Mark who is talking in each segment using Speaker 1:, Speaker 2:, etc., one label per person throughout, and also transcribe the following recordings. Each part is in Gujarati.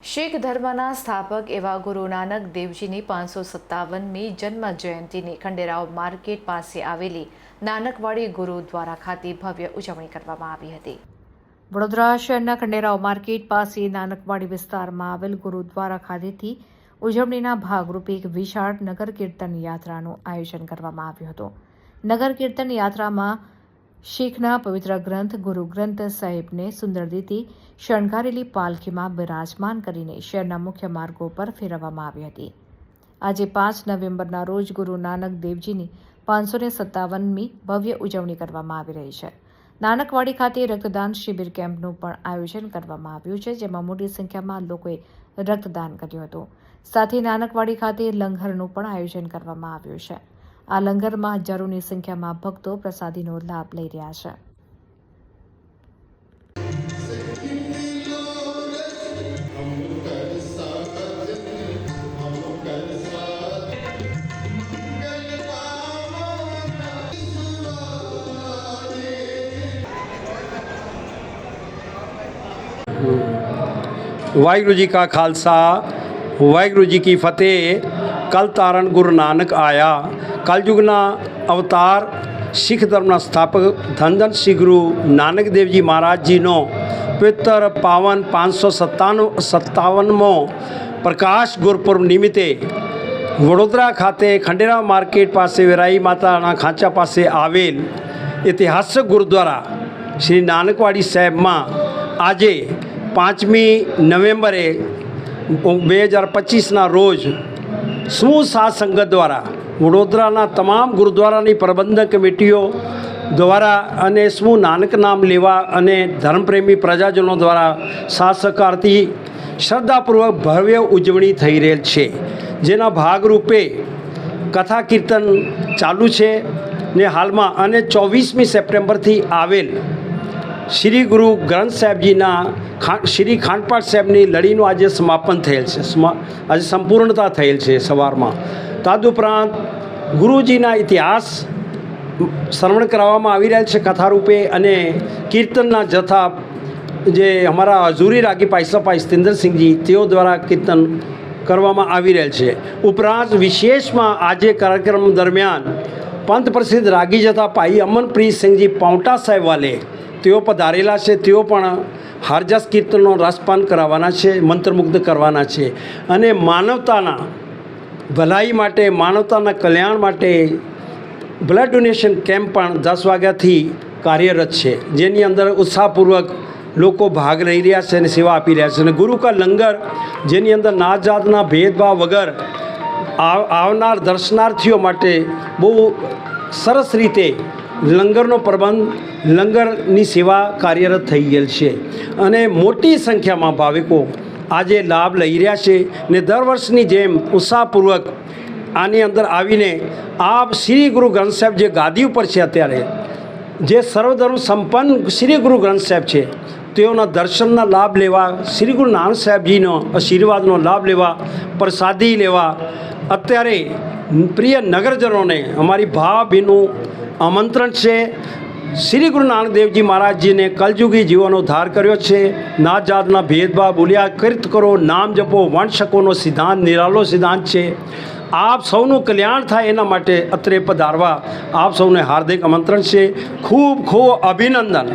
Speaker 1: શીખ ધર્મના સ્થાપક એવા ગુરુ નાનક દેવજીની પાંચસો સત્તાવનમી જન્મ જયંતિની ખંડેરાવ માર્કેટ પાસે આવેલી નાનકવાડી ગુરુદ્વારા ખાતે ભવ્ય ઉજવણી કરવામાં આવી હતી. વડોદરા શહેરના ખંડેરાવ માર્કેટ પાસે નાનકવાડી વિસ્તારમાં આવેલ ગુરુદ્વારા ખાતેથી ઉજવણીના ભાગરૂપે એક વિશાળ નગર કીર્તન યાત્રાનું આયોજન કરવામાં આવ્યું હતું. નગર કીર્તન યાત્રામાં શીખના પવિત્ર ગ્રંથ ગુરુ ગ્રંથ સાહેબને સુંદર રીતે શણગારેલી પાલખીમાં બિરાજમાન કરીને શહેરના મુખ્ય માર્ગો પર ફેરવવામાં આવી હતી. આજે પાંચ નવેમ્બરના રોજ ગુરુ નાનક દેવજીની પાંચસો ને સત્તાવનમી ભવ્ય ઉજવણી કરવામાં આવી રહી છે. નાનકવાડી ખાતે રક્તદાન શિબિર કેમ્પનું પણ આયોજન કરવામાં આવ્યું છે, જેમાં મોટી સંખ્યામાં લોકોએ રક્તદાન કર્યું હતું. સાથે નાનકવાડી ખાતે લંગરનું પણ આયોજન કરવામાં આવ્યું છે. આ લંગરમાં હજારોની સંખ્યામાં ભક્તો પ્રસાદીનો લાભ લઈ રહ્યા છે
Speaker 2: ਵਾਹਿਗੁਰੂ ਜੀ ਕਾ ਖਾਲਸਾ ਵਾਹਿਗੁਰੂ ਜੀ ਕੀ ਫਤਿਹ કલ તારણ ગુરુ નાનક આયા કલયુગના અવતાર શીખ ધર્મના સ્થાપક ધનધન શ્રી ગુરુ નાનક દેવજી મહારાજજીનો પવિત્ર પાવન પાંચસો સત્તાણું સત્તાવનમો પ્રકાશ ગુરુપુર્વ નિમિત્તે વડોદરા ખાતે ખંડેરા માર્કેટ પાસે વેરાઈ માતાના ખાંચા પાસે આવેલ ઐતિહાસિક ગુરુદ્વારા શ્રી નાનકવાડી સાહેબમાં આજે પાંચમી નવેમ્બરે બે હજાર પચીસના રોજ સમૂહ સાત સંગત દ્વારા વડોદરાના તમામ ગુરુદ્વારાની પ્રબંધક કમિટીઓ દ્વારા અને શું નાનક નામ લેવા અને ધર્મપ્રેમી પ્રજાજનો દ્વારા સાથ સહકારથી શ્રદ્ધાપૂર્વક ભવ્ય ઉજવણી થઈ રહેલ છે. જેના ભાગરૂપે કથા કીર્તન ચાલુ છે ને હાલમાં અને ચોવીસમી સપ્ટેમ્બરથી આવેલ શ્રી ગુરુ ગ્રંથ સાહેબજીના શ્રી ખાંડપાટ સાહેબની લડીનું આજે સમાપન થયેલ છે. આજે સંપૂર્ણતા થયેલ છે સવારમાં. તદુપરાંત ગુરુજીના ઇતિહાસ શ્રવણ કરાવવામાં આવી રહ્યા છે કથારૂપે અને કીર્તનના જથા જે અમારા હજુરી રાગી પાઈસાપાઈ સ્તિન્દરસિંહજી તેઓ દ્વારા કીર્તન કરવામાં આવી રહેલ છે. ઉપરાંત વિશેષમાં આજે કાર્યક્રમ દરમિયાન પંથ પ્રસિદ્ધ રાગી જથા પાઈ અમનપ્રીત સિંહજી પાઉટા સાહેબ વાલે તેઓ પધારેલા છે, તેઓ પણ હારજાસ કીર્તનનો રસપાન કરાવવાના છે, મંત્રમુગ્ધ કરવાના છે. અને માનવતાના ભલાઈ માટે, માનવતાના કલ્યાણ માટે બ્લડ ડોનેશન કેમ્પ પણ દસ વાગ્યાથી કાર્યરત છે. જેની અંદર ઉત્સાહપૂર્વક લોકો ભાગ લઈ રહ્યા છે અને સેવા આપી રહ્યા છે. અને ગુરુ કા લંગર, જેની અંદર નાત ભેદભાવ વગર આવ, આવનાર દર્શનાર્થીઓ માટે બહુ સરસ રીતે લંગરનો પ્રબંધ, લંગરની સેવા કાર્યરત થઈ ગયેલ છે. અને મોટી સંખ્યામાં ભાવિકો આજે લાભ લઈ રહ્યા છે ને દર વર્ષની જેમ ઉત્સાહપૂર્વક આની અંદર આવીને આ શ્રી ગુરુ ગ્રંથ સાહેબ જે ગાદી ઉપર છે અત્યારે, જે સર્વધર્મ સંપન્ન શ્રી ગુરુ ગ્રંથ સાહેબ છે, તેઓના દર્શનના લાભ લેવા, શ્રી ગુરુ નાનક સાહેબજીનો આશીર્વાદનો લાભ લેવા, પ્રસાદી લેવા અત્યારે પ્રિય નગરજનોને અમારી ભાવભીનું આમંત્રણ છે. શ્રી ગુરુ નાનક દેવજી મહારાજજીને કલયુગી જીવનનો ધાર કર્યો છે. ના જાતના ભેદભાવ બોલ્યા કીર્ત કરો, નામ જપો વંશકોનો સિદ્ધાંત, નિરાલો સિદ્ધાંત છે. આપ સૌનું કલ્યાણ થાય એના માટે અત્રે પધારવા આપ સૌને હાર્દિક આમંત્રણ છે. ખૂબ ખૂબ અભિનંદન.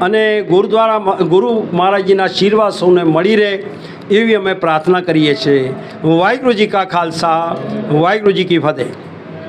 Speaker 2: અને ગુરુદ્વારા ગુરુ મહારાજજીના આશીર્વાદ સૌને મળી રહે. એવી અમે પ્રાર્થના કરીએ છીએ વાહિગુરુજી કા ખાલસા વાહિગુરુજી કી ફતેહ